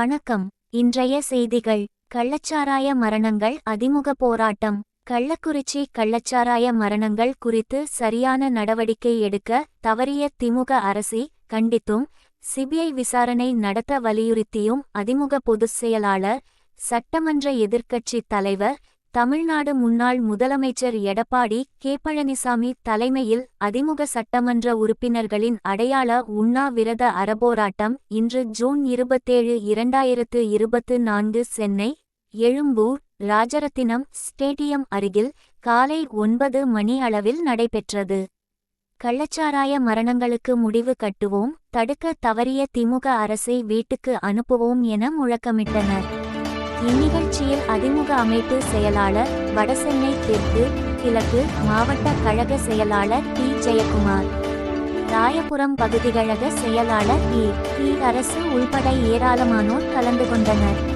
வணக்கம். இன்றைய செய்திகள். கள்ளச்சாராய மரணங்கள் அதிமுக போராட்டம். கள்ளக்குறிச்சி கள்ளச்சாராய மரணங்கள் குறித்து சரியான நடவடிக்கை எடுக்க தவறிய திமுக அரசி கண்டித்தும் சிபிஐ விசாரணை நடத்த வலியுறுத்தியும் அதிமுக பொதுச் செயலாளர் சட்டமன்ற எதிர்க்கட்சித் தலைவர் தமிழ்நாடு முன்னாள் முதலமைச்சர் எடப்பாடி கே. பழனிசாமி தலைமையில் அதிமுக சட்டமன்ற உறுப்பினர்களின் அடையாள உண்ணாவிரத அறபோராட்டம் இன்று ஜூன் இருபத்தேழு இரண்டாயிரத்து இருபத்து நான்கு சென்னை எழும்பூர் ராஜரத்தினம் ஸ்டேடியம் அருகில் காலை ஒன்பது மணி அளவில் நடைபெற்றது. கள்ளச்சாராய மரணங்களுக்கு முடிவு கட்டுவோம் தடுக்க தவறிய திமுக அரசை வீட்டுக்கு அனுப்புவோம் என முழக்கமிட்டனர். இந்நிகழ்ச்சியில் அதிமுக அமைப்பு செயலாளர் வடசென்னை தெற்கு கிழக்கு மாவட்ட கழக செயலாளர் டி ஜெயக்குமார். ராயபுரம் பகுதிகழக செயலாளர் இ அரசு உள்பட ஏராளமானோர் கலந்து கொண்டனர்.